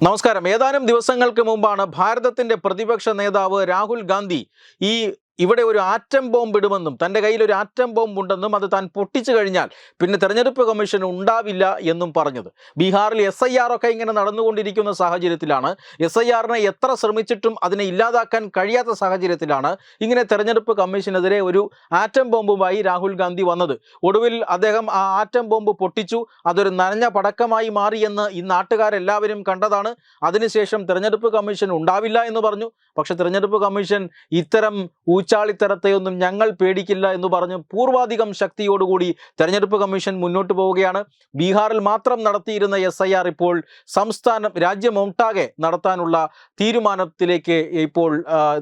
നമസ്കാരം. ഏതാനും ദിവസങ്ങൾക്ക് മുമ്പാണ് ഭാരതത്തിന്റെ പ്രതിപക്ഷ നേതാവ് രാഹുൽ ഗാന്ധി ഈ ഇവിടെ ഒരു ആറ്റം ബോംബ് ഇടുമെന്നും തന്റെ കയ്യിൽ ഒരു ആറ്റം ബോംബ് ഉണ്ടെന്നും അത് താൻ പൊട്ടിച്ചു കഴിഞ്ഞാൽ പിന്നെ തെരഞ്ഞെടുപ്പ് കമ്മീഷൻ ഉണ്ടാവില്ല എന്നും പറഞ്ഞത്. ബീഹാറിൽ എസ് ഐ ആർ ഒക്കെ ഇങ്ങനെ നടന്നുകൊണ്ടിരിക്കുന്ന സാഹചര്യത്തിലാണ്. എസ് ഐ ആറിനെ എത്ര ശ്രമിച്ചിട്ടും അതിനെ ഇല്ലാതാക്കാൻ കഴിയാത്ത സാഹചര്യത്തിലാണ് ഇങ്ങനെ തെരഞ്ഞെടുപ്പ് കമ്മീഷനെതിരെ ഒരു ആറ്റം ബോംബുമായി രാഹുൽ ഗാന്ധി വന്നത്. ഒടുവിൽ അദ്ദേഹം ആ ആറ്റം ബോംബ് പൊട്ടിച്ചു. അതൊരു നനഞ്ഞ പടക്കമായി മാറിയെന്ന് ഈ നാട്ടുകാരെല്ലാവരും കണ്ടതാണ്. അതിനുശേഷം തെരഞ്ഞെടുപ്പ് കമ്മീഷൻ ഉണ്ടാവില്ല എന്ന് പറഞ്ഞു. പക്ഷെ തെരഞ്ഞെടുപ്പ് കമ്മീഷൻ ഇത്തരം ഊച്ചാളിത്തരത്തെയൊന്നും ഞങ്ങൾ പേടിക്കില്ല എന്ന് പറഞ്ഞ് പൂർവാധികം ശക്തിയോടുകൂടി തെരഞ്ഞെടുപ്പ് കമ്മീഷൻ മുന്നോട്ട് പോവുകയാണ്. ബീഹാറിൽ മാത്രം നടത്തിയിരുന്ന എസ് ഇപ്പോൾ സംസ്ഥാനം രാജ്യമൊട്ടാകെ നടത്താനുള്ള തീരുമാനത്തിലേക്ക് ഇപ്പോൾ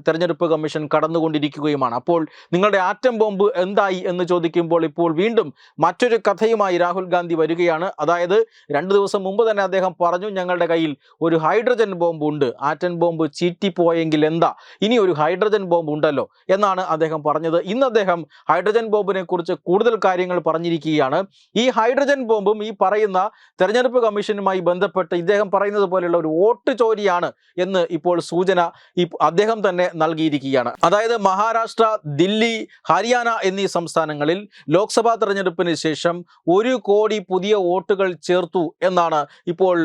തെരഞ്ഞെടുപ്പ് കമ്മീഷൻ കടന്നുകൊണ്ടിരിക്കുകയുമാണ്. അപ്പോൾ നിങ്ങളുടെ ആറ്റം ബോംബ് എന്തായി എന്ന് ചോദിക്കുമ്പോൾ ഇപ്പോൾ വീണ്ടും മറ്റൊരു കഥയുമായി രാഹുൽ ഗാന്ധി വരികയാണ്. അതായത് രണ്ട് ദിവസം മുമ്പ് തന്നെ അദ്ദേഹം പറഞ്ഞു ഞങ്ങളുടെ കയ്യിൽ ഒരു ഹൈഡ്രജൻ ബോംബ് ഉണ്ട് ആറ്റൻ ബോംബ് ചീറ്റിപ്പോയെങ്കിൽ എന്താ? ഇനി ഒരു ഹൈഡ്രജൻ ബോംബ് ഉണ്ടല്ലോ എന്നാണ് അദ്ദേഹം പറഞ്ഞത്. ഇന്ന് അദ്ദേഹം ഹൈഡ്രജൻ ബോംബിനെ കുറിച്ച് കൂടുതൽ കാര്യങ്ങൾ പറഞ്ഞിരിക്കുകയാണ്. ഈ ഹൈഡ്രജൻ ബോംബും ഈ പറയുന്ന തെരഞ്ഞെടുപ്പ് കമ്മീഷനുമായി ബന്ധപ്പെട്ട് ഇദ്ദേഹം പറയുന്നത് പോലെയുള്ള ഒരു വോട്ട് ചോരിയാണ് എന്ന് ഇപ്പോൾ സൂചന അദ്ദേഹം തന്നെ നൽകിയിരിക്കുകയാണ്. അതായത് മഹാരാഷ്ട്ര ദില്ലി ഹരിയാന എന്നീ സംസ്ഥാനങ്ങളിൽ ലോക്സഭാ തെരഞ്ഞെടുപ്പിന് ശേഷം ഒരു കോടി പുതിയ വോട്ടുകൾ ചേർത്തു എന്നാണ് ഇപ്പോൾ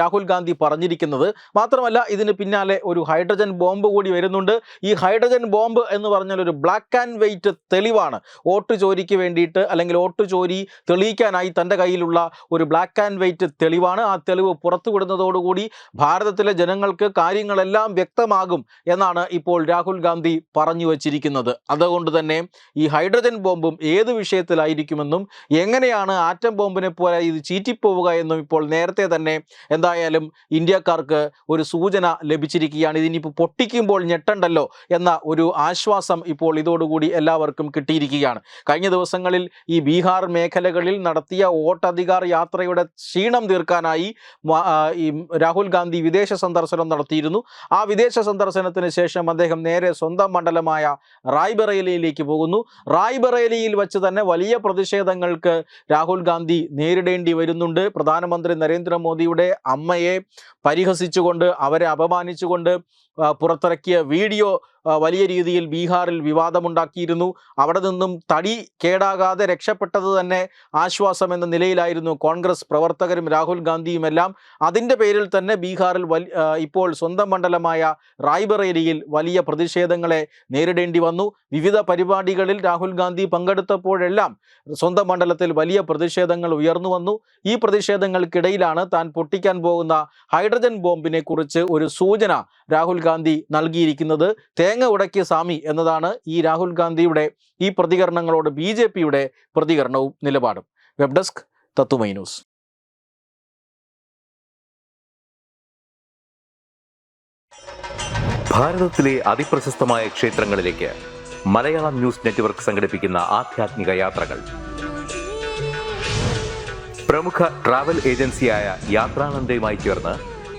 രാഹുൽ ഗാന്ധി പറഞ്ഞിരിക്കുന്നത്. മാത്രമല്ല ഇതിന് പിന്നാലെ ഒരു ഹൈഡ്രജൻ ബോംബ് കൂടി വരുന്നുണ്ട്. ഈ ഹൈഡ്രജൻ ബോംബ് എന്ന് പറഞ്ഞാൽ ഒരു ബ്ലാക്ക് ആൻഡ് വൈറ്റ് തെളിവാണ്. വോട്ട് ചോരിക്ക് വേണ്ടിയിട്ട് അല്ലെങ്കിൽ വോട്ട് ചോരി തെളിയിക്കാനായി തന്റെ കയ്യിലുള്ള ഒരു ബ്ലാക്ക് ആൻഡ് വൈറ്റ് തെളിവാണ്. ആ തെളിവ് പുറത്തു വിടുന്നതോടുകൂടി ഭാരതത്തിലെ ജനങ്ങൾക്ക് കാര്യങ്ങളെല്ലാം വ്യക്തമാകും എന്നാണ് ഇപ്പോൾ രാഹുൽ ഗാന്ധി പറഞ്ഞു വച്ചിരിക്കുന്നത്. അതുകൊണ്ട് തന്നെ ഈ ഹൈഡ്രജൻ ബോംബും ഏത് വിഷയത്തിലായിരിക്കുമെന്നും എങ്ങനെയാണ് ആറ്റം ബോംബിനെ പോലെ ഇത് ചീറ്റിപ്പോവുക എന്നും ഇപ്പോൾ നേരത്തെ തന്നെ എന്തായാലും ഇന്ത്യക്കാർക്ക് ഒരു സൂചന ലഭിച്ചിരിക്കുകയാണ്. ഇതിനിപ്പോൾ പൊട്ടിക്കുമ്പോൾ ഞെട്ടണ്ടല്ലോ എന്ന ഒരു ആശ്വാസം ഇപ്പോൾ ഇതോടുകൂടി എല്ലാവർക്കും കിട്ടിയിരിക്കുകയാണ്. കഴിഞ്ഞ ദിവസങ്ങളിൽ ഈ ബീഹാർ മേഖലകളിൽ നടത്തിയ വോട്ടധികാർ യാത്രയുടെ ക്ഷീണം തീർക്കാനായി ഈ രാഹുൽ ഗാന്ധി വിദേശ സന്ദർശനം നടത്തിയിരുന്നു. ആ വിദേശ സന്ദർശനത്തിന് ശേഷം അദ്ദേഹം നേരെ സ്വന്തം മണ്ഡലമായ റായ്ബറേലിയിലേക്ക് പോകുന്നു. റായ്ബറേലിയിൽ വെച്ച് തന്നെ വലിയ പ്രതിഷേധങ്ങൾക്ക് രാഹുൽ ഗാന്ധി നേരിടേണ്ടി വരുന്നുണ്ട്. പ്രധാനമന്ത്രി നരേന്ദ്രമോദിയുടെ അമ്മയെ പരിഹസിച്ചുകൊണ്ട് അവരെ അപമാനിച്ചുകൊണ്ട് പുറത്തിറക്കിയ വീഡിയോ വലിയ രീതിയിൽ ബീഹാറിൽ വിവാദമുണ്ടാക്കിയിരുന്നു. അവിടെ നിന്നും തടി കേടാകാതെ രക്ഷപ്പെട്ടത് തന്നെ ആശ്വാസം എന്ന നിലയിലായിരുന്നു കോൺഗ്രസ് പ്രവർത്തകരും രാഹുൽ ഗാന്ധിയുമെല്ലാം. അതിന്റെ പേരിൽ തന്നെ ബീഹാറിൽ ഇപ്പോൾ സ്വന്തം മണ്ഡലമായ റായ്ബറേലിയിൽ വലിയ പ്രതിഷേധങ്ങളെ നേരിടേണ്ടി വന്നു. വിവിധ പരിപാടികളിൽ രാഹുൽ ഗാന്ധി പങ്കെടുത്തപ്പോഴെല്ലാം സ്വന്തം മണ്ഡലത്തിൽ വലിയ പ്രതിഷേധങ്ങൾ ഉയർന്നു വന്നു. ഈ പ്രതിഷേധങ്ങൾക്കിടയിലാണ് താൻ പൊട്ടിക്കാൻ പോകുന്ന ഹൈഡ്രജൻ ബോംബിനെ കുറിച്ച് ഒരു സൂചന രാഹുൽ ഗാന്ധി നൽകിയിരിക്കുന്നത് തേങ്ങ ഉടക്കിയ സ്വാമി എന്നതാണ് ഈ രാഹുൽ ഗാന്ധിയുടെ ഈ പ്രതികരണങ്ങളോട് ബി ജെ പിയുടെ പ്രതികരണവും നിലപാടും. വെബ് ഡെസ്ക് തത്തുമൈ ന്യൂസ്. ഭാരതത്തിലെ അതിപ്രശസ്തമായ ക്ഷേത്രങ്ങളിലേക്ക് മലയാളം ന്യൂസ് നെറ്റ്വർക്ക് യാത്രകൾ. പ്രമുഖ ഏജൻസിയായ